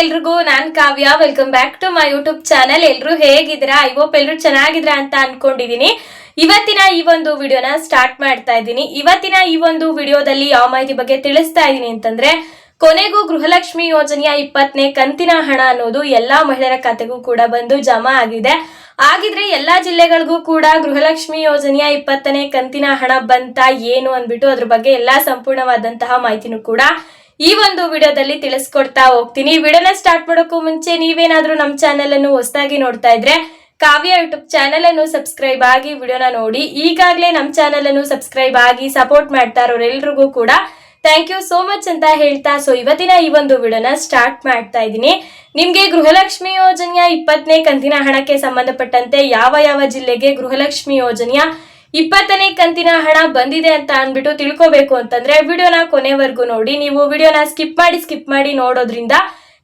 ಎಲ್ರಿಗೂ, ನಾನ್ Kavya. Welcome back to my YouTube channel ಎಲ್ರು ಹೇಗಿದ್ದೀರಾ? ಐ ಹೋಪ್ ಎಲ್ರು ಚೆನ್ನಾಗಿದ್ರ ಅಂತ ಅನ್ಕೊಂಡಿದೀನಿ. ಇವತ್ತಿನ ಈ ಒಂದು ವಿಡಿಯೋನ ಸ್ಟಾರ್ಟ್ ಮಾಡ್ತಾ ಇದ್ದೀನಿ. ಇವತ್ತಿನ ಈ ಒಂದು ವಿಡಿಯೋದಲ್ಲಿ ಯಾವ ಮಾಹಿತಿ ಬಗ್ಗೆ ತಿಳಿಸ್ತಾ ಇದ್ದೀನಿ ಅಂತಂದ್ರೆ, ಕೊನೆಗೂ ಗೃಹಲಕ್ಷ್ಮಿ ಯೋಜನೆಯ ಇಪ್ಪತ್ತನೇ ಕಂತಿನ ಹಣ ಅನ್ನೋದು ಎಲ್ಲಾ ಮಹಿಳೆಯರ ಖಾತೆಗೂ ಕೂಡ ಬಂದು ಜಮಾ ಆಗಿದೆ. ಆಗಿದ್ರೆ ಎಲ್ಲಾ ಜಿಲ್ಲೆಗಳಿಗೂ ಕೂಡ ಗೃಹಲಕ್ಷ್ಮಿ ಯೋಜನೆಯ ಇಪ್ಪತ್ತನೇ ಕಂತಿನ ಹಣ ಬಂತ ಏನು ಅಂದ್ಬಿಟ್ಟು ಅದ್ರ ಬಗ್ಗೆ ಎಲ್ಲಾ ಸಂಪೂರ್ಣವಾದಂತಹ ಮಾಹಿತಿನೂ ಕೂಡ ಈ ಒಂದು ವಿಡಿಯೋದಲ್ಲಿ ತಿಳಿಸ್ಕೊಡ್ತಾ ಹೋಗ್ತೀನಿ. ವಿಡಿಯೋನ ಸ್ಟಾರ್ಟ್ ಮಾಡೋಕ್ಕೂ ಮುಂಚೆ ನೀವೇನಾದ್ರೂ ನಮ್ಮ ಚಾನೆಲ್ ಅನ್ನು ಹೊಸದಾಗಿ ನೋಡ್ತಾ ಇದ್ರೆ ಕಾವ್ಯ ಯೂಟ್ಯೂಬ್ ಚಾನೆಲ್ ಅನ್ನು ಸಬ್ಸ್ಕ್ರೈಬ್ ಆಗಿ ವಿಡಿಯೋನ ನೋಡಿ. ಈಗಾಗಲೇ ನಮ್ಮ ಚಾನೆಲ್ ಅನ್ನು ಸಬ್ಸ್ಕ್ರೈಬ್ ಆಗಿ ಸಪೋರ್ಟ್ ಮಾಡ್ತಾ ಇರೋರೆಲ್ರಿಗೂ ಕೂಡ ಥ್ಯಾಂಕ್ ಯು ಸೋ ಮಚ್ ಅಂತ ಹೇಳ್ತಾ ಸೊ ಇವತ್ತಿನ ಈ ಒಂದು ವಿಡಿಯೋನ ಸ್ಟಾರ್ಟ್ ಮಾಡ್ತಾ ಇದ್ದೀನಿ. ನಿಮಗೆ ಗೃಹಲಕ್ಷ್ಮಿ ಯೋಜನೆಯ ಇಪ್ಪತ್ತನೇ ಕಂತಿನ ಹಣಕ್ಕೆ ಸಂಬಂಧಪಟ್ಟಂತೆ ಯಾವ ಯಾವ ಜಿಲ್ಲೆಗೆ ಗೃಹಲಕ್ಷ್ಮಿ ಯೋಜನೆಯ ಇಪ್ಪತ್ತನೇ ಕಂತಿನ ಹಣ ಬಂದಿದೆ ಅಂತ ಅಂದ್ಬಿಟ್ಟು ತಿಳ್ಕೋಬೇಕು ಅಂತಂದ್ರೆ ವಿಡಿಯೋನ ಕೊನೆವರೆಗೂ ನೋಡಿ. ನೀವು ವಿಡಿಯೋನ ಸ್ಕಿಪ್ ಮಾಡಿ ಸ್ಕಿಪ್ ಮಾಡಿ ನೋಡೋದ್ರಿಂದ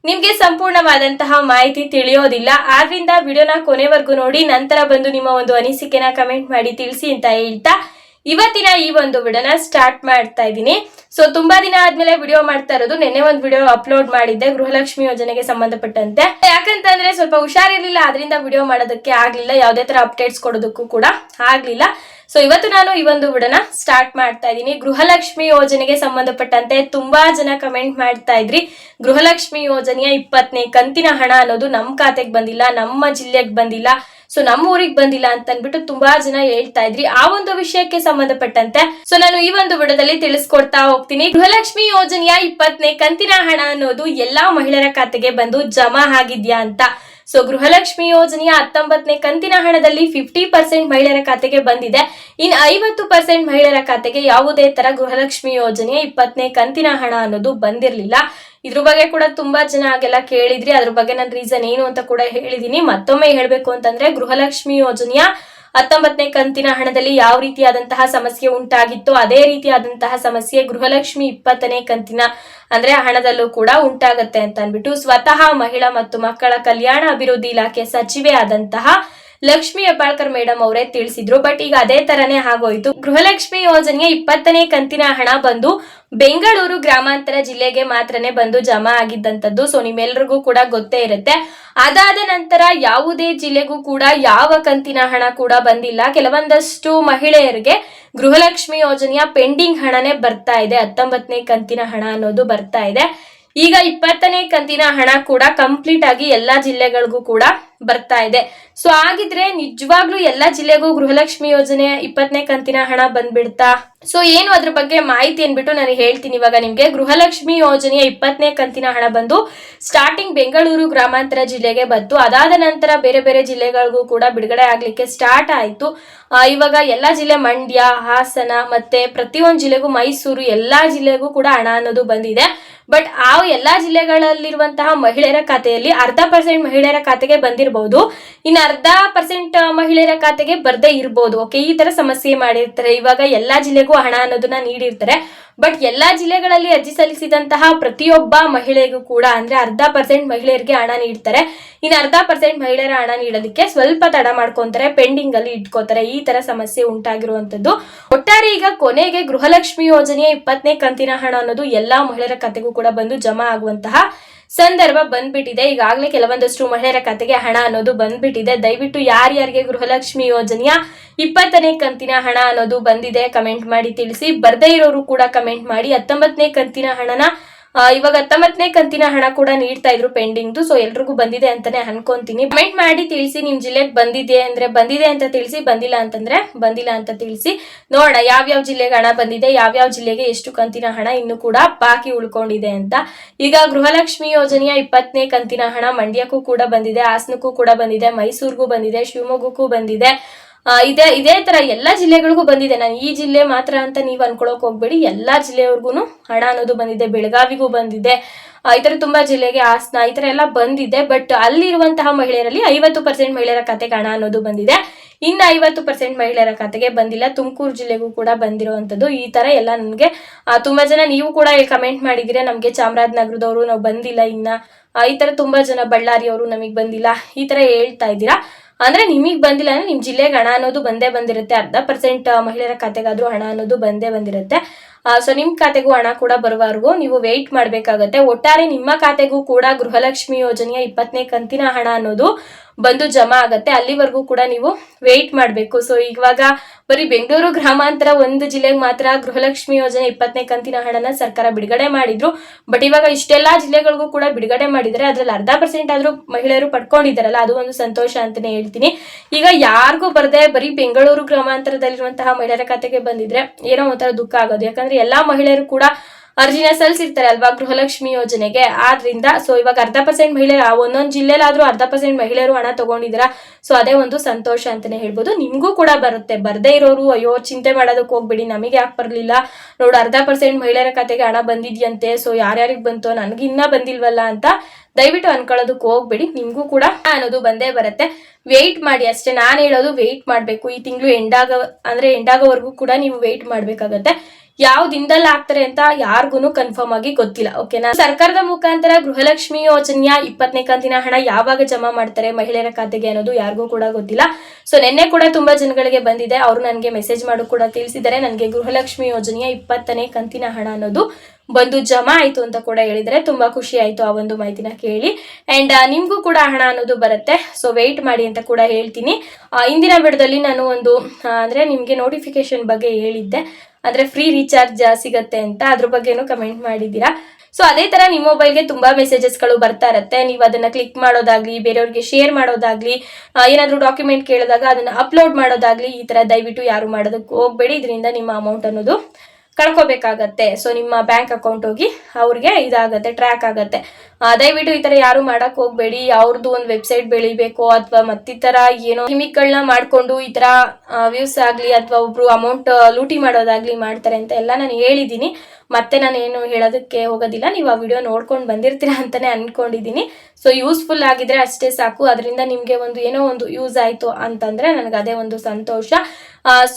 ನಿಮ್ಗೆ ಸಂಪೂರ್ಣವಾದಂತಹ ಮಾಹಿತಿ ತಿಳಿಯೋದಿಲ್ಲ. ಆದ್ರಿಂದ ವಿಡಿಯೋನ ಕೊನೆವರೆಗೂ ನೋಡಿ, ನಂತರ ಬಂದು ನಿಮ್ಮ ಒಂದು ಅನಿಸಿಕೆನ ಕಮೆಂಟ್ ಮಾಡಿ ತಿಳಿಸಿ ಅಂತ ಹೇಳ್ತಾ ಇವತ್ತಿನ ಈ ಒಂದು ವಿಡಿಯೋನ ಸ್ಟಾರ್ಟ್ ಮಾಡ್ತಾ ಇದ್ದೀನಿ. ಸೊ ತುಂಬಾ ದಿನ ಆದ್ಮೇಲೆ ವಿಡಿಯೋ ಮಾಡ್ತಾ ಇರೋದು. ನಿನ್ನೆ ಒಂದು ವಿಡಿಯೋ ಅಪ್ಲೋಡ್ ಮಾಡಿದ್ದೆ, ಗೃಹಲಕ್ಷ್ಮಿ ಯೋಜನೆಗೆ ಸಂಬಂಧಪಟ್ಟಂತೆ. ಯಾಕಂತಂದ್ರೆ ಸ್ವಲ್ಪ ಹುಷಾರಿರ್ಲಿಲ್ಲ ಅದರಿಂದ ವಿಡಿಯೋ ಮಾಡೋದಕ್ಕೆ ಆಗ್ಲಿಲ್ಲ. ಯಾವುದೇ ತರ ಅಪ್ಡೇಟ್ಸ್ ಕೊಡೋದಕ್ಕೂ ಕೂಡ ಆಗ್ಲಿಲ್ಲ. ಸೊ ಇವತ್ತು ನಾನು ಈ ಒಂದು ವಿಡನ ಸ್ಟಾರ್ಟ್ ಮಾಡ್ತಾ ಇದ್ದೀನಿ. ಗೃಹಲಕ್ಷ್ಮಿ ಯೋಜನೆಗೆ ಸಂಬಂಧಪಟ್ಟಂತೆ ತುಂಬಾ ಜನ ಕಮೆಂಟ್ ಮಾಡ್ತಾ ಇದ್ರಿ. ಗೃಹಲಕ್ಷ್ಮಿ ಯೋಜನೆಯ ಇಪ್ಪತ್ತನೇ ಕಂತಿನ ಹಣ ಅನ್ನೋದು ನಮ್ಮ ಖಾತೆಗೆ ಬಂದಿಲ್ಲ, ನಮ್ಮ ಜಿಲ್ಲೆಗೆ ಬಂದಿಲ್ಲ. ಸೊ ನಮ್ಮ ಊರಿಗೆ ಬಂದಿಲ್ಲ ಅಂತ ಅನ್ಬಿಟ್ಟು ತುಂಬಾ ಜನ ಹೇಳ್ತಾ ಇದ್ರಿ. ಆ ಒಂದು ವಿಷಯಕ್ಕೆ ಸಂಬಂಧಪಟ್ಟಂತೆ. ಸೊ ನಾನು ಈ ಒಂದು ವಿಡದಲ್ಲಿ ತಿಳಿಸ್ಕೊಡ್ತಾ ಹೋಗ್ತೀನಿ. ಗೃಹಲಕ್ಷ್ಮಿ ಯೋಜನೆಯ ಇಪ್ಪತ್ತನೇ ಕಂತಿನ ಹಣ ಅನ್ನೋದು ಎಲ್ಲಾ ಮಹಿಳೆಯರ ಖಾತೆಗೆ ಬಂದು ಜಮಾ ಆಗಿದ್ಯಾ ಅಂತ. ಸೊ ಗೃಹಲಕ್ಷ್ಮಿ ಯೋಜನೆಯ ಹತ್ತೊಂಬತ್ತನೇ ಕಂತಿನ ಹಣದಲ್ಲಿ ಫಿಫ್ಟಿ ಪರ್ಸೆಂಟ್ ಮಹಿಳೆಯರ ಖಾತೆಗೆ ಬಂದಿದೆ. ಇನ್ ಐವತ್ತು ಪರ್ಸೆಂಟ್ ಮಹಿಳೆಯರ ಖಾತೆಗೆ ಯಾವುದೇ ತರ ಗೃಹಲಕ್ಷ್ಮಿ ಯೋಜನೆಯ ಇಪ್ಪತ್ತನೇ ಕಂತಿನ ಹಣ ಅನ್ನೋದು ಬಂದಿರಲಿಲ್ಲ. ಇದ್ರ ಬಗ್ಗೆ ಕೂಡ ತುಂಬಾ ಜನ ಆಗೆಲ್ಲ ಕೇಳಿದ್ರಿ. ಅದ್ರ ಬಗ್ಗೆ ನನ್ನ ರೀಸನ್ ಏನು ಅಂತ ಕೂಡ ಹೇಳಿದೀನಿ. ಮತ್ತೊಮ್ಮೆ ಹೇಳಬೇಕು ಅಂತಂದ್ರೆ ಗೃಹಲಕ್ಷ್ಮಿ ಯೋಜನೆಯ ಹತ್ತೊಂಬತ್ತನೇ ಕಂತಿನ ಹಣದಲ್ಲಿ ಯಾವ ರೀತಿಯಾದಂತಹ ಸಮಸ್ಯೆ ಉಂಟಾಗಿತ್ತು ಅದೇ ರೀತಿಯಾದಂತಹ ಸಮಸ್ಯೆ ಗೃಹಲಕ್ಷ್ಮಿ ಇಪ್ಪತ್ತನೇ ಕಂತಿನ, ಅಂದ್ರೆ ಹಣದಲ್ಲೂ ಕೂಡ ಉಂಟಾಗತ್ತೆ ಅಂತ ಅನ್ಬಿಟ್ಟು ಸ್ವತಃ ಮಹಿಳಾ ಮತ್ತು ಮಕ್ಕಳ ಕಲ್ಯಾಣ ಅಭಿವೃದ್ಧಿ ಇಲಾಖೆ ಸಚಿವೆ ಆದಂತಹ ಲಕ್ಷ್ಮಿ ಹೆಬ್ಬಾಳ್ಕರ್ ಮೇಡಮ್ ಅವರೇ ತಿಳಿಸಿದ್ರು. ಬಟ್ ಈಗ ಅದೇ ತರನೇ ಆಗೋಯ್ತು. ಗೃಹಲಕ್ಷ್ಮಿ ಯೋಜನೆಯ ಇಪ್ಪತ್ತನೇ ಕಂತಿನ ಹಣ ಬಂದು ಬೆಂಗಳೂರು ಗ್ರಾಮಾಂತರ ಜಿಲ್ಲೆಗೆ ಮಾತ್ರನೇ ಬಂದು ಜಮಾ ಆಗಿದ್ದಂಥದ್ದು. ಸೊ ನಿಮ್ಮೆಲ್ಲರಿಗೂ ಕೂಡ ಗೊತ್ತೇ ಇರುತ್ತೆ. ಅದಾದ ನಂತರ ಯಾವುದೇ ಜಿಲ್ಲೆಗೂ ಕೂಡ ಯಾವ ಕಂತಿನ ಹಣ ಕೂಡ ಬಂದಿಲ್ಲ. ಕೆಲವೊಂದಷ್ಟು ಮಹಿಳೆಯರಿಗೆ ಗೃಹಲಕ್ಷ್ಮಿ ಯೋಜನೆಯ ಪೆಂಡಿಂಗ್ ಹಣನೇ ಬರ್ತಾ ಇದೆ. ಹತ್ತೊಂಬತ್ತನೇ ಕಂತಿನ ಹಣ ಅನ್ನೋದು ಬರ್ತಾ ಇದೆ. ಈಗ ಇಪ್ಪತ್ತನೇ ಕಂತಿನ ಹಣ ಕೂಡ ಕಂಪ್ಲೀಟ್ ಆಗಿ ಎಲ್ಲಾ ಜಿಲ್ಲೆಗಳಿಗೂ ಕೂಡ ಬರ್ತಾ ಇದೆ. ಸೊ ಆಗಿದ್ರೆ ನಿಜವಾಗ್ಲೂ ಎಲ್ಲಾ ಜಿಲ್ಲೆಗೂ ಗೃಹಲಕ್ಷ್ಮಿ ಯೋಜನೆ ಇಪ್ಪತ್ತನೇ ಕಂತಿನ ಹಣ ಬಂದ್ಬಿಡ್ತಾ? ಸೊ ಏನು ಅದ್ರ ಬಗ್ಗೆ ಮಾಹಿತಿ ಅನ್ಬಿಟ್ಟು ನಾನು ಹೇಳ್ತೀನಿ. ಇವಾಗ ನಿಮ್ಗೆ ಗೃಹಲಕ್ಷ್ಮಿ ಯೋಜನೆಯ ಇಪ್ಪತ್ತನೇ ಕಂತಿನ ಹಣ ಬಂದು ಸ್ಟಾರ್ಟಿಂಗ್ ಬೆಂಗಳೂರು ಗ್ರಾಮಾಂತರ ಜಿಲ್ಲೆಗೆ ಬಂತು. ಅದಾದ ನಂತರ ಬೇರೆ ಬೇರೆ ಜಿಲ್ಲೆಗಳಿಗೂ ಕೂಡ ಬಿಡುಗಡೆ ಆಗ್ಲಿಕ್ಕೆ ಸ್ಟಾರ್ಟ್ ಆಯ್ತು. ಇವಾಗ ಎಲ್ಲಾ ಜಿಲ್ಲೆ ಮಂಡ್ಯ, ಹಾಸನ ಮತ್ತೆ ಪ್ರತಿಯೊಂದು ಜಿಲ್ಲೆಗೂ ಮೈಸೂರು ಎಲ್ಲಾ ಜಿಲ್ಲೆಗೂ ಕೂಡ ಹಣ ಅನ್ನೋದು ಬಂದಿದೆ. ಬಟ್ ಆ ಎಲ್ಲಾ ಜಿಲ್ಲೆಗಳಲ್ಲಿರುವಂತಹ ಮಹಿಳೆಯರ ಖಾತೆಯಲ್ಲಿ ಅರ್ಧ ಪರ್ಸೆಂಟ್ ಮಹಿಳೆಯರ ಖಾತೆಗೆ ಬಂದಿರಬಹುದು ಇನ್ನು ಅರ್ಧ ಪರ್ಸೆಂಟ್ ಮಹಿಳೆಯರ ಖಾತೆಗೆ ಬರ್ದೇ ಇರ್ಬೋದು. ಓಕೆ ಈ ತರ ಸಮಸ್ಯೆ ಮಾಡಿರ್ತಾರೆ. ಇವಾಗ ಎಲ್ಲಾ ಜಿಲ್ಲೆಗೂ ಹಣ ಅನ್ನೋದನ್ನ ನೀಡಿರ್ತಾರೆ. ಬಟ್ ಎಲ್ಲಾ ಜಿಲ್ಲೆಗಳಲ್ಲಿ ಅರ್ಜಿ ಸಲ್ಲಿಸಿದಂತಹ ಪ್ರತಿಯೊಬ್ಬ ಮಹಿಳೆಗೂ ಕೂಡ, ಅಂದ್ರೆ ಅರ್ಧ ಪರ್ಸೆಂಟ್ ಮಹಿಳೆಯರಿಗೆ ಹಣ ನೀಡ್ತಾರೆ. ಇನ್ನು ಅರ್ಧ ಪರ್ಸೆಂಟ್ ಮಹಿಳೆಯರ ಹಣ ನೀಡೋದಕ್ಕೆ ಸ್ವಲ್ಪ ತಡ ಮಾಡ್ಕೊಂತಾರೆ ಪೆಂಡಿಂಗ್ ಅಲ್ಲಿ ಇಟ್ಕೋತಾರೆ. ಈ ತರ ಸಮಸ್ಯೆ ಉಂಟಾಗಿರುವಂತದ್ದು ಒಟ್ಟಾರೆ ಈಗ ಕೊನೆಗೆ ಗೃಹಲಕ್ಷ್ಮಿ ಯೋಜನೆಯ ಇಪ್ಪತ್ತನೇ ಕಂತಿನ ಹಣ ಅನ್ನೋದು ಎಲ್ಲಾ ಮಹಿಳೆಯರ ಖಾತೆಗೂ ಕೂಡ ಬಂದು ಜಮಾ ಆಗುವಂತಹ ಸಂದರ್ಭ ಬಂದ್ಬಿಟ್ಟಿದೆ. ಈಗಾಗಲೇ ಕೆಲವೊಂದಷ್ಟು ಮಹಿಳೆಯರ ಖಾತೆಗೆ ಹಣ ಅನ್ನೋದು ಬಂದ್ಬಿಟ್ಟಿದೆ. ದಯವಿಟ್ಟು ಯಾರ್ಯಾರಿಗೆ ಗೃಹಲಕ್ಷ್ಮಿ ಯೋಜನೆಯ ಇಪ್ಪತ್ತನೇ ಕಂತಿನ ಹಣ ಅನ್ನೋದು ಬಂದಿದೆ, ಕಮೆಂಟ್ ಮಾಡಿ ತಿಳಿಸಿ. ಬರ್ದೇ ಇರೋರು ಕೂಡ ಕಮೆಂಟ್ ಮಾಡಿ ಹತ್ತೊಂಬತ್ತನೇ ಕಂತಿನ ಹಣನ ಇವಾಗ ಹತ್ತೊಂಬತ್ತನೇ ಕಂತಿನ ಹಣ ಕೂಡ ನೀಡ್ತಾ ಇದ್ರು ಪೆಂಡಿಂಗ್ದು ಸೊ ಎಲ್ರಿಗೂ ಬಂದಿದೆ ಅಂತಾನೆ ಅನ್ಕೊಂತೀನಿ. ಕಮೆಂಟ್ ಮಾಡಿ ತಿಳಿಸಿ ನಿಮ್ ಜಿಲ್ಲೆಗೆ ಬಂದಿದೆ ಅಂದ್ರೆ ಬಂದಿದೆ ಅಂತ ತಿಳಿಸಿ, ಬಂದಿಲ್ಲ ಅಂತಂದ್ರೆ ಬಂದಿಲ್ಲ ಅಂತ ತಿಳಿಸಿ. ನೋಡೋಣ ಯಾವ್ಯಾವ ಜಿಲ್ಲೆಗೆ ಹಣ ಬಂದಿದೆ ಯಾವ್ಯಾವ ಜಿಲ್ಲೆಗೆ ಎಷ್ಟು ಕಂತಿನ ಹಣ ಇನ್ನು ಕೂಡ ಬಾಕಿ ಉಳ್ಕೊಂಡಿದೆ ಅಂತ. ಈಗ ಗೃಹಲಕ್ಷ್ಮಿ ಯೋಜನೆಯ ಇಪ್ಪತ್ತನೇ ಕಂತಿನ ಹಣ ಮಂಡ್ಯಕ್ಕೂ ಕೂಡ ಬಂದಿದೆ, ಹಾಸನಕ್ಕೂ ಕೂಡ ಬಂದಿದೆ, ಮೈಸೂರಿಗೂ ಬಂದಿದೆ, ಶಿವಮೊಗ್ಗಕ್ಕೂ ಬಂದಿದೆ. ಇದೇ ಇದೇ ತರ ಎಲ್ಲಾ ಜಿಲ್ಲೆಗಳಿಗೂ ಬಂದಿದೆ. ನಾನು ಈ ಜಿಲ್ಲೆ ಮಾತ್ರ ಅಂತ ನೀವು ಅನ್ಕೊಳಕ್ ಹೋಗ್ಬೇಡಿ. ಎಲ್ಲಾ ಜಿಲ್ಲೆಯವ್ರಿಗೂ ಹಣ ಅನ್ನೋದು ಬಂದಿದೆ, ಬೆಳಗಾವಿಗೂ ಬಂದಿದೆ. ಈ ತರ ತುಂಬಾ ಜಿಲ್ಲೆಗೆ ಹಾಸನ ಈ ತರ ಎಲ್ಲ ಬಂದಿದೆ. ಬಟ್ ಅಲ್ಲಿರುವಂತಹ ಮಹಿಳೆಯರಲ್ಲಿ ಐವತ್ತು ಪರ್ಸೆಂಟ್ ಮಹಿಳೆಯರ ಖಾತೆಗೆ ಹಣ ಅನ್ನೋದು ಬಂದಿದೆ. ಇನ್ನು ಐವತ್ತು ಪರ್ಸೆಂಟ್ ಮಹಿಳೆಯರ ಖಾತೆಗೆ ಬಂದಿಲ್ಲ. ತುಮಕೂರು ಜಿಲ್ಲೆಗೂ ಕೂಡ ಬಂದಿರುವಂತದ್ದು ಈ ತರ ಎಲ್ಲ ನನಗೆ ತುಂಬಾ ಜನ ನೀವು ಕೂಡ ಕಮೆಂಟ್ ಮಾಡಿದಿರ ನಮ್ಗೆ ಚಾಮರಾಜನಗರದವರು ನಾವು ಬಂದಿಲ್ಲ ಇನ್ನ. ಈ ತರ ತುಂಬಾ ಜನ ಬಳ್ಳಾರಿಯವರು ನಮಗೆ ಬಂದಿಲ್ಲ. ಈ ತರ ಹೇಳ್ತಾ ಇದ್ದೀರಾ. ಅಂದ್ರೆ ನಿಮಗ್ ಬಂದಿಲ್ಲ ಅಂದ್ರೆ ನಿಮ್ ಜಿಲ್ಲೆಗೆ ಹಣ ಅನ್ನೋದು ಬಂದೇ ಬಂದಿರುತ್ತೆ, ಅರ್ಧ ಪರ್ಸೆಂಟ್ ಮಹಿಳೆಯರ ಖಾತೆಗಾದ್ರೂ ಹಣ ಅನ್ನೋದು ಬಂದೇ ಬಂದಿರುತ್ತೆ. ಸೊ ನಿಮ್ ಖಾತೆಗೂ ಹಣ ಕೂಡ ಬರುವವರೆಗೂ ನೀವು ವೆಯ್ಟ್ ಮಾಡ್ಬೇಕಾಗತ್ತೆ. ಒಟ್ಟಾರೆ ನಿಮ್ಮ ಖಾತೆಗೂ ಕೂಡ ಗೃಹಲಕ್ಷ್ಮಿ ಯೋಜನೆಯ ಇಪ್ಪತ್ತನೇ ಕಂತಿನ ಹಣ ಅನ್ನೋದು ಬಂದು ಜಮಾ ಆಗತ್ತೆ, ಅಲ್ಲಿವರೆಗೂ ಕೂಡ ನೀವು ವೆಯ್ಟ್ ಮಾಡಬೇಕು. ಸೊ ಇವಾಗ ಬರೀ ಬೆಂಗಳೂರು ಗ್ರಾಮಾಂತರ ಒಂದು ಜಿಲ್ಲೆಗೆ ಮಾತ್ರ ಗೃಹಲಕ್ಷ್ಮಿ ಯೋಜನೆ ಇಪ್ಪತ್ತನೇ ಕಂತಿನ ಹಣನ ಸರ್ಕಾರ ಬಿಡುಗಡೆ ಮಾಡಿದ್ರು. ಬಟ್ ಇವಾಗ ಇಷ್ಟೆಲ್ಲಾ ಜಿಲ್ಲೆಗಳಿಗೂ ಕೂಡ ಬಿಡುಗಡೆ ಮಾಡಿದರೆ ಅದ್ರಲ್ಲಿ ಅರ್ಧ ಪರ್ಸೆಂಟ್ ಆದ್ರೂ ಮಹಿಳೆಯರು ಪಡ್ಕೊಂಡಿದ್ದಾರಲ್ಲ, ಅದು ಒಂದು ಸಂತೋಷ ಅಂತಾನೆ ಹೇಳ್ತೀನಿ. ಈಗ ಯಾರಿಗೂ ಬರದೆ ಬರೀ ಬೆಂಗಳೂರು ಗ್ರಾಮಾಂತರದಲ್ಲಿರುವಂತಹ ಮಹಿಳೆಯರ ಖಾತೆಗೆ ಬಂದಿದ್ರೆ ಏನೋ ಒಂಥರ ದುಃಖ ಆಗೋದು. ಯಾಕಂದ್ರೆ ಎಲ್ಲಾ ಮಹಿಳೆಯರು ಕೂಡ ಅರ್ಜಿನ ಸಲ್ಲಿಸಿರ್ತಾರೆ ಅಲ್ವಾ ಗೃಹಲಕ್ಷ್ಮಿ ಯೋಜನೆಗೆ. ಆದ್ರಿಂದ ಸೊ ಇವಾಗ ಅರ್ಧ ಪರ್ಸೆಂಟ್ ಮಹಿಳೆಯರು ಒಂದೊಂದು ಜಿಲ್ಲೆಲಾದ್ರೂ ಅರ್ಧ ಪರ್ಸೆಂಟ್ ಮಹಿಳೆಯರು ಹಣ ತಗೊಂಡಿದ್ದೀರಾ? ಸೊ ಅದೇ ಒಂದು ಸಂತೋಷ ಅಂತಾನೆ ಹೇಳ್ಬೋದು. ನಿಮಗೂ ಕೂಡ ಬರುತ್ತೆ. ಬರದೇ ಇರೋರು, ಅಯ್ಯೋ, ಚಿಂತೆ ಮಾಡೋದಕ್ಕೆ ಹೋಗ್ಬೇಡಿ. ನಮಗೆ ಯಾಕೆ ಬರಲಿಲ್ಲ? ನೋಡು, ಅರ್ಧ ಪರ್ಸೆಂಟ್ ಮಹಿಳೆಯರ ಖಾತೆಗೆ ಹಣ ಬಂದಿದ್ಯಂತೆ. ಸೊ ಯಾರ್ಯಾರಿಗೆ ಬಂತು? ನನಗೆ ಇನ್ನ ಬಂದಿಲ್ವಲ್ಲ ಅಂತ ದಯವಿಟ್ಟು ಅನ್ಕೊಳ್ಳೋದಕ್ಕೆ ಹೋಗ್ಬೇಡಿ. ನಿಮಗೂ ಕೂಡ ಅನ್ನೋದು ಬಂದೇ ಬರುತ್ತೆ. ವೆಯ್ಟ್ ಮಾಡಿ ಅಷ್ಟೇ. ನಾನು ಹೇಳೋದು ವೆಯ್ಟ್ ಮಾಡಬೇಕು. ಈ ತಿಂಗಳು ಎಂಡಾಗ ಅಂದರೆ ಎಂಡಾಗೋವರೆಗೂ ಕೂಡ ನೀವು ವೆಯ್ಟ್ ಮಾಡಬೇಕಾಗತ್ತೆ. ಯಾವ ದಿನದಲ್ಲಿ ಆಗ್ತಾರೆ ಅಂತ ಯಾರಿಗೂ ಕನ್ಫರ್ಮ್ ಆಗಿ ಗೊತ್ತಿಲ್ಲ ಓಕೆನಾ ಸರ್ಕಾರದ ಮುಖಾಂತರ ಗೃಹಲಕ್ಷ್ಮಿ ಯೋಜನೆಯ ಇಪ್ಪತ್ತನೇ ಕಂತಿನ ಹಣ ಯಾವಾಗ ಜಮಾ ಮಾಡ್ತಾರೆ ಮಹಿಳೆಯರ ಖಾತೆಗೆ ಅನ್ನೋದು ಯಾರಿಗೂ ಕೂಡ ಗೊತ್ತಿಲ್ಲ. ಸೊ ನಿನ್ನೆ ಕೂಡ ತುಂಬಾ ಜನಗಳಿಗೆ ಬಂದಿದೆ, ಅವರು ನನಗೆ ಮೆಸೇಜ್ ಮಾಡು ಕೂಡ ತಿಳಿಸಿದ್ದಾರೆ, ನನಗೆ ಗೃಹಲಕ್ಷ್ಮಿ ಯೋಜನೆಯ ಇಪ್ಪತ್ತನೇ ಕಂತಿನ ಹಣ ಅನ್ನೋದು ಬಂದು ಜಮಾ ಆಯ್ತು ಅಂತ ಕೂಡ ಹೇಳಿದರೆ ತುಂಬಾ ಖುಷಿ ಆಯ್ತು ಆ ಒಂದು ಮಾಹಿತಿನ ಕೇಳಿ. ಅಂಡ್ ನಿಮ್ಗೂ ಕೂಡ ಹಣ ಅನ್ನೋದು ಬರುತ್ತೆ ಸೊ ವೆಯ್ಟ್ ಮಾಡಿ ಅಂತ ಕೂಡ ಹೇಳ್ತೀನಿ. ಇಂದಿನ ಬಿಡದಲ್ಲಿ ನಾನು ಒಂದು ಅಂದ್ರೆ ನಿಮ್ಗೆ ನೋಟಿಫಿಕೇಶನ್ ಬಗ್ಗೆ ಹೇಳಿದ್ದೆ. ಅಂದ್ರೆ ಫ್ರೀ ರೀಚಾರ್ಜ್ ಸಿಗತ್ತೆ ಅಂತ ಅದ್ರ ಬಗ್ಗೆನೂ ಕಮೆಂಟ್ ಮಾಡಿದ್ದೀರಾ. ಸೊ ಅದೇ ತರ ನಿಮ್ಮ ಮೊಬೈಲ್ಗೆ ತುಂಬಾ ಮೆಸೇಜಸ್ಗಳು ಬರ್ತಾ ಇರತ್ತೆ. ನೀವು ಅದನ್ನ ಕ್ಲಿಕ್ ಮಾಡೋದಾಗ್ಲಿ, ಬೇರೆಯವ್ರಿಗೆ ಶೇರ್ ಮಾಡೋದಾಗ್ಲಿ ಏನಾದ್ರೂ ಡಾಕ್ಯುಮೆಂಟ್ ಕೇಳಿದಾಗ ಅದನ್ನ ಅಪ್ಲೋಡ್ ಮಾಡೋದಾಗ್ಲಿ ಈ ತರ ದಯವಿಟ್ಟು ಯಾರು ಮಾಡೋದಕ್ಕೆ ಹೋಗ್ಬೇಡಿ. ಇದರಿಂದ ನಿಮ್ಮ ಅಮೌಂಟ್ ಅನ್ನೋದು ಕಳ್ಕೊಬೇಕಾಗತ್ತೆ. ಸೊ ನಿಮ್ಮ ಬ್ಯಾಂಕ್ ಅಕೌಂಟ್ ಹೋಗಿ ಅವ್ರಿಗೆ ಇದಾಗತ್ತೆ ಟ್ರ್ಯಾಕ್ ಆಗತ್ತೆ. ದಯವಿಟ್ಟು ಈ ತರ ಯಾರು ಮಾಡಕ್ ಹೋಗ್ಬೇಡಿ. ಅವ್ರದ್ದು ಒಂದು ವೆಬ್ಸೈಟ್ ಬೆಳಿಬೇಕು ಅಥವಾ ಮತ್ತಿತರ ಏನೋ ಗಿಮಿಕ್ಗಳನ್ನ ಮಾಡ್ಕೊಂಡು ಈ ತರ ವ್ಯೂಸ್ ಆಗ್ಲಿ ಅಥವಾ ಒಬ್ರು ಅಮೌಂಟ್ ಲೂಟಿ ಮಾಡೋದಾಗ್ಲಿ ಮಾಡ್ತಾರೆ ಅಂತ ಎಲ್ಲ ನಾನು ಹೇಳಿದ್ದೀನಿ. ಮತ್ತೆ ನಾನು ಏನು ಹೇಳೋದಕ್ಕೆ ಹೋಗೋದಿಲ್ಲ. ನೀವು ಆ ವಿಡಿಯೋ ನೋಡ್ಕೊಂಡು ಬಂದಿರ್ತೀರಾ ಅಂತಾನೆ ಅನ್ಕೊಂಡಿದ್ದೀನಿ. ಸೊ ಯೂಸ್ಫುಲ್ ಆಗಿದ್ರೆ ಅಷ್ಟೇ ಸಾಕು. ಅದರಿಂದ ನಿಮಗೆ ಒಂದು ಏನೋ ಒಂದು ಯೂಸ್ ಆಯಿತು ಅಂತಂದರೆ ನನಗೆ ಅದೇ ಒಂದು ಸಂತೋಷ.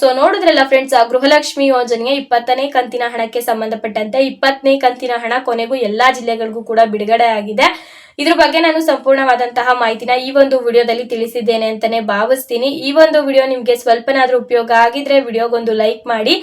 ಸೊ ನೋಡಿದ್ರಲ್ಲ ಫ್ರೆಂಡ್ಸ್ ಗೃಹಲಕ್ಷ್ಮಿ ಯೋಜನೆಗೆ ಇಪ್ಪತ್ತನೇ ಕಂತಿನ ಹಣಕ್ಕೆ ಸಂಬಂಧಪಟ್ಟಂತೆ ಇಪ್ಪತ್ತನೇ ಕಂತಿನ ಹಣ ಕೊನೆಗೂ ಎಲ್ಲಾ ಜಿಲ್ಲೆಗಳಿಗೂ ಕೂಡ ಬಿಡುಗಡೆ ಆಗಿದೆ. ಇದ್ರ ಬಗ್ಗೆ ನಾನು ಸಂಪೂರ್ಣವಾದಂತಹ ಮಾಹಿತಿನ ಈ ಒಂದು ವಿಡಿಯೋದಲ್ಲಿ ತಿಳಿಸಿದ್ದೇನೆ ಅಂತಾನೆ ಭಾವಿಸ್ತೀನಿ. ಈ ಒಂದು ವಿಡಿಯೋ ನಿಮ್ಗೆ ಸ್ವಲ್ಪನಾದ್ರೂ ಉಪಯೋಗ ಆಗಿದ್ರೆ ವಿಡಿಯೋಗೊಂದು ಲೈಕ್ ಮಾಡಿ.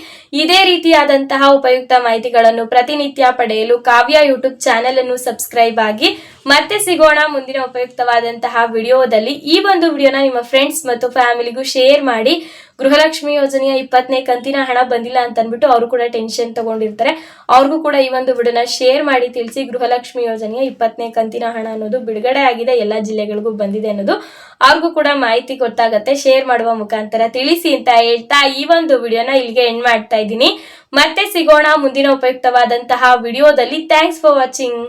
ಇದೇ ರೀತಿಯಾದಂತಹ ಉಪಯುಕ್ತ ಮಾಹಿತಿಗಳನ್ನು ಪ್ರತಿನಿತ್ಯ ಪಡೆಯಲು ಕಾವ್ಯ ಯೂಟ್ಯೂಬ್ ಚಾನೆಲ್ ಅನ್ನು ಸಬ್ಸ್ಕ್ರೈಬ್ ಆಗಿ. ಮತ್ತೆ ಸಿಗೋಣ ಮುಂದಿನ ಉಪಯುಕ್ತವಾದಂತಹ ವಿಡಿಯೋದಲ್ಲಿ. ಈ ಒಂದು ವಿಡಿಯೋನ ನಿಮ್ಮ ಫ್ರೆಂಡ್ಸ್ ಮತ್ತು ಫ್ಯಾಮಿಲಿಗೂ ಶೇರ್ ಮಾಡಿ. ಗೃಹಲಕ್ಷ್ಮಿ ಯೋಜನೆಯ ಇಪ್ಪತ್ತನೇ ಕಂತಿನ ಹಣ ಬಂದಿಲ್ಲ ಅಂತ ಅಂದ್ಬಿಟ್ಟು ಅವರು ಕೂಡ ಟೆನ್ಷನ್ ತಗೊಂಡಿರ್ತಾರೆ. ಅವ್ರಿಗೂ ಕೂಡ ಈ ಒಂದು ವಿಡಿಯೋನ ಶೇರ್ ಮಾಡಿ ತಿಳಿಸಿ ಗೃಹಲಕ್ಷ್ಮಿ ಯೋಜನೆಯ ಇಪ್ಪತ್ತನೇ ಕಂತಿನ ಹಣ ಅನ್ನೋದು ಬಿಡುಗಡೆ ಆಗಿದೆ, ಎಲ್ಲ ಜಿಲ್ಲೆಗಳಿಗೂ ಬಂದಿದೆ ಅನ್ನೋದು. ಅವ್ರಿಗೂ ಕೂಡ ಮಾಹಿತಿ ಗೊತ್ತಾಗತ್ತೆ ಶೇರ್ ಮಾಡುವ ಮುಖಾಂತರ ತಿಳಿಸಿ ಅಂತ ಹೇಳ್ತಾ ಈ ಒಂದು ವಿಡಿಯೋನ ಇಲ್ಲಿಗೆ ಎಂಡ್ ಮಾಡ್ತಾ ಇದ್ದೀನಿ. ಮತ್ತೆ ಸಿಗೋಣ ಮುಂದಿನ ಉಪಯುಕ್ತವಾದಂತಹ ವಿಡಿಯೋದಲ್ಲಿ. Thanks for watching